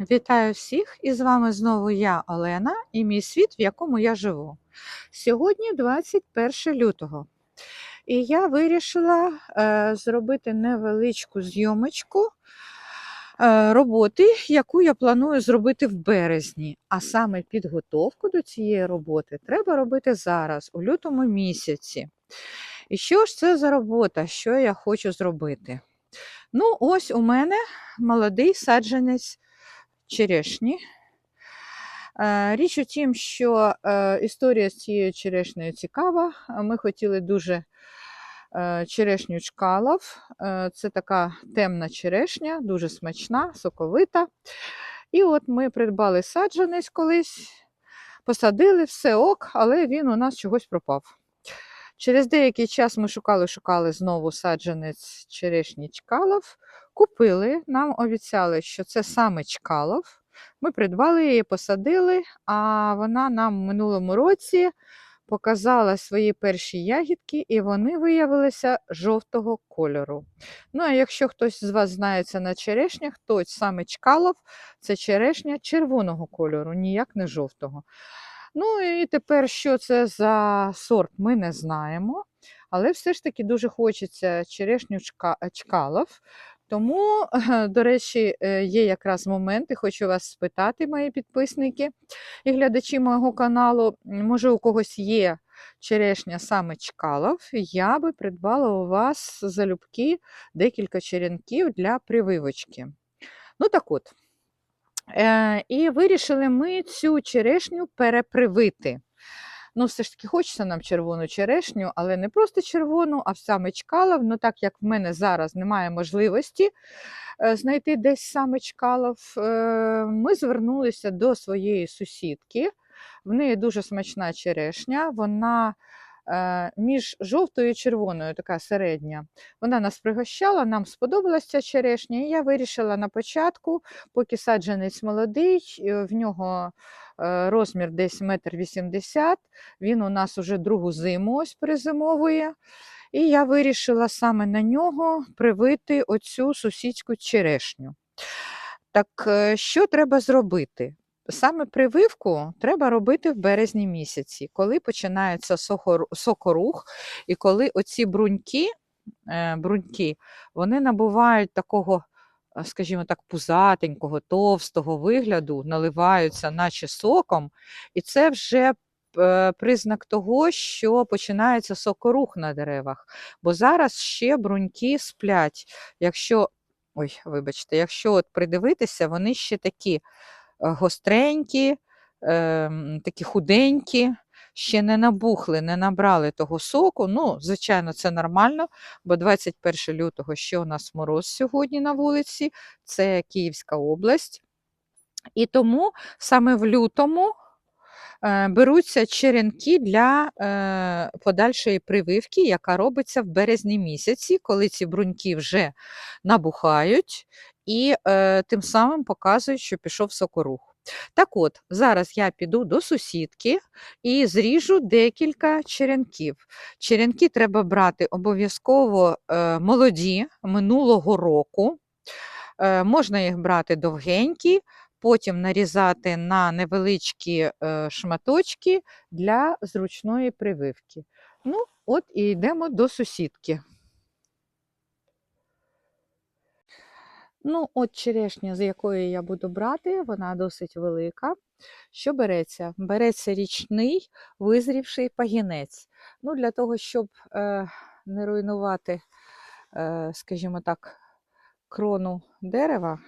Вітаю всіх! І з вами знову я, Олена, і мій світ, в якому я живу. Сьогодні 21 лютого, і я вирішила е, зробити невеличку зйомочку е, роботи, яку я планую зробити в березні. А саме підготовку до цієї роботи треба робити зараз, у лютому місяці. І що ж це за робота, що я хочу зробити? Ну, ось у мене молодий саджанець черешні. Е, Річ у тім, що історія з цією черешнею цікава. Ми хотіли дуже е, черешню чкалов. Це така темна черешня, дуже смачна, соковита. І от ми придбали саджанець колись, посадили все ок, але він у нас чогось пропав. Через деякий час ми шукали-шукали знову саджанець черешні чкалов. Купили, нам обіцяли, що це саме чкалов. Ми придбали її, посадили, а вона нам в минулому році показала свої перші ягідки, і вони виявилися жовтого кольору. Ну, а якщо хтось з вас знається на черешнях, то саме чкалов це черешня червоного кольору, ніяк не жовтого. Ну і тепер, що це за сорт, ми не знаємо. Але все ж таки дуже хочеться черешню чкалов. Тому, до речі, е, є якраз момент, і хочу вас спитати, мої підписники і глядачі мого каналу. Може, у когось є черешня саме чкалов, я би придбала у вас залюбки декілька черенків для прививочки. Ну так от. Е, і вирішили ми цю черешню перепривити. Ну, все ж таки, хочеться нам червону черешню, але не просто червону, а саме чкалов. Ну, так як в мене зараз немає можливості е, знайти десь саме чкалов, е, ми звернулися до своєї сусідки. В неї дуже смачна черешня. Вона між жовтою і червоною, така середня. Вона нас пригощала, нам сподобалася ця черешня, і я вирішила на початку, поки саджанець молодий, е, в нього е, розмір десь метр вісімдесят. Він у нас уже другу зиму ось перезимовує. І я вирішила саме на нього привити оцю сусідську черешню. Так е, що треба зробити? Саме прививку треба робити в березні місяці, коли починається сокорух, і коли оці бруньки, е, бруньки вони набувають такого, е, скажімо так, пузатенького, товстого вигляду, наливаються, наче соком, і це вже е, признак того, що починається сокорух на деревах. Бо зараз ще бруньки сплять. Якщо, ой, вибачте, якщо от придивитися, вони ще такі гостренькі, ем, такі худенькі, ще не набухли, не набрали того соку. Ну, звичайно, це нормально, бо 21 лютого ще у нас мороз сьогодні на вулиці, це Київська область. І тому саме в лютому е, беруться черенки для е, подальшої прививки, яка робиться в березні місяці, коли ці бруньки вже набухають і е, тим самим показують, що пішов сокорух. Так от, зараз я піду до сусідки і зріжу декілька черенків. Черенки треба брати обов'язково е, молоді минулого року. Е, можна їх брати довгенькі, потім нарізати на невеличкі е, шматочки для зручної прививки. Ну, от і йдемо до сусідки. Ну, от черешня, з якої я буду брати, вона досить велика. Що береться? Береться річний визрівший пагінець. Ну, для того, щоб е, не руйнувати, е, скажімо так, крону дерева,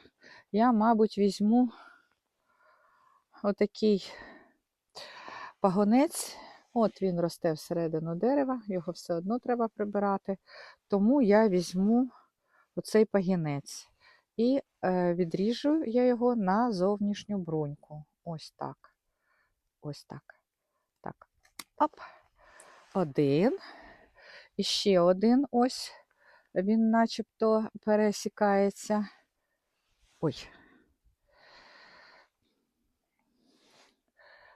я, мабуть, візьму отакий пагонець. От він росте всередину дерева, його все одно треба прибирати. Тому я візьму оцей пагінець. І е, відріжу я його на зовнішню бруньку. Ось так. Ось так. Так. Оп. Один. І ще один ось. Він начебто пересікається. Ой.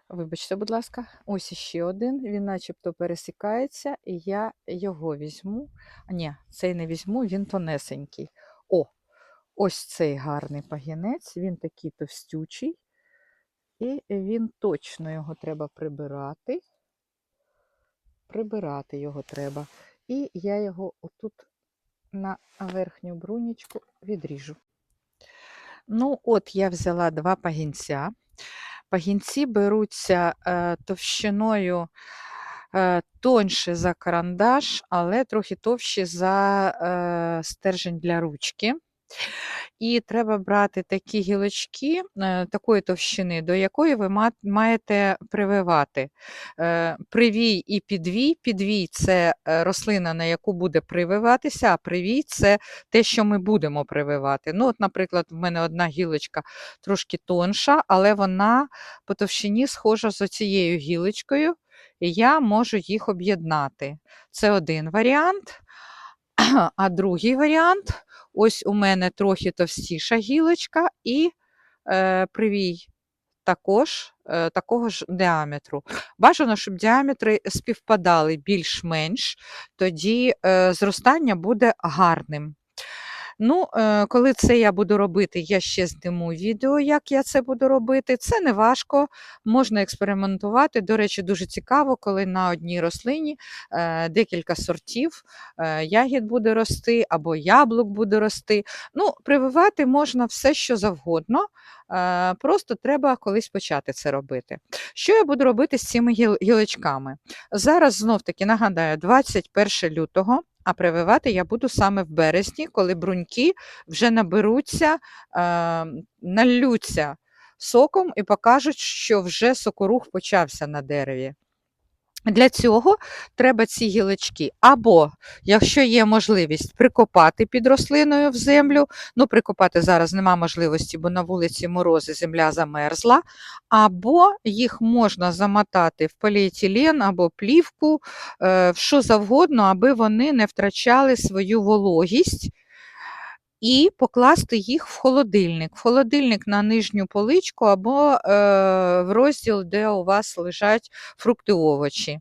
Вибачте, будь ласка, ось іще один. Він начебто пересікається, і я його візьму. Ні, цей не візьму, він тонесенький. Ось цей гарний пагінець, він такий товстючий, і він точно його треба прибирати. Прибирати його треба. І я його отут на верхню брунічку відріжу. Ну, от я взяла два пагінця. Пагінці беруться е, товщиною е, тоньше за карандаш, але трохи товщі за е, стержень для ручки. І треба брати такі гілочки е, такої товщини, до якої ви маєте прививати. Е, Привій і підвій. Підвій це е, рослина, на яку буде прививатися, а привій це те, що ми будемо прививати. Ну, от, наприклад, в мене одна гілочка трошки тонша, але вона по товщині схожа з оцією гілочкою, і я можу їх об'єднати. Це один варіант. А другий варіант ось у мене трохи товстіша гілочка і е, привій також е, такого ж діаметру. Бажано, щоб діаметри співпадали більш-менш, тоді е, зростання буде гарним. Ну, е, коли це я буду робити, я ще зніму відео, як я це буду робити. Це не важко, можна експериментувати. До речі, дуже цікаво, коли на одній рослині е, декілька сортів е, ягід буде рости або яблук буде рости. Ну, прививати можна все, що завгодно. Просто треба колись почати це робити. Що я буду робити з цими гілочками? Зараз знов-таки нагадаю, 21 лютого. А прививати я буду саме в березні, коли бруньки вже наберуться, е, наллються соком і покажуть, що вже сокорух почався на дереві. Для цього треба ці гілочки або, якщо є можливість, прикопати під рослиною в землю. Ну, прикопати зараз нема можливості, бо на вулиці морози земля замерзла, або їх можна замотати в поліетилен або плівку, е, в що завгодно, аби вони не втрачали свою вологість. І покласти їх в холодильник. В холодильник на нижню поличку або е, в розділ, де у вас лежать фрукти овочі.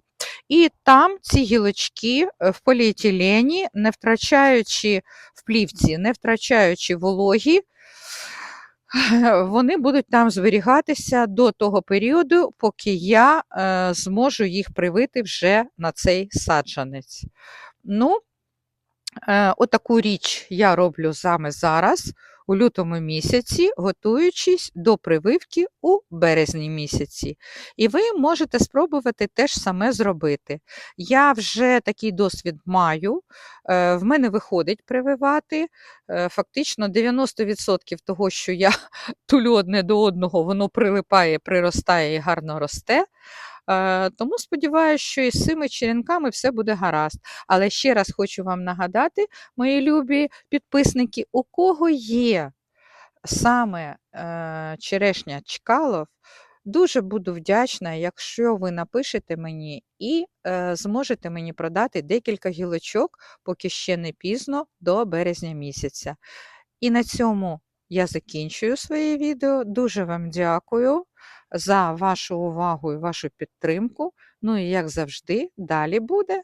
І там ці гілочки е, в поліетилені, не втрачаючи в плівці, не втрачаючи вологі, вони будуть там зберігатися до того періоду, поки я е, зможу їх привити вже на цей саджанець. Ну, Отаку річ я роблю саме зараз, у лютому місяці, готуючись до прививки у березні місяці. І ви можете спробувати те ж саме зробити. Я вже такий досвід маю, е, в мене виходить прививати. Е, Фактично 90% того, що я тулю одне до одного, воно прилипає, приростає і гарно росте. Е, Тому сподіваюся, що із цими черенками все буде гаразд. Але ще раз хочу вам нагадати, мої любі підписники, у кого є саме е, черешня Чкалов, дуже буду вдячна, якщо ви напишете мені і е, зможете мені продати декілька гілочок, поки ще не пізно, до березня місяця. І на цьому я закінчую своє відео. Дуже вам дякую за вашу увагу і вашу підтримку. Ну і як завжди, далі буде.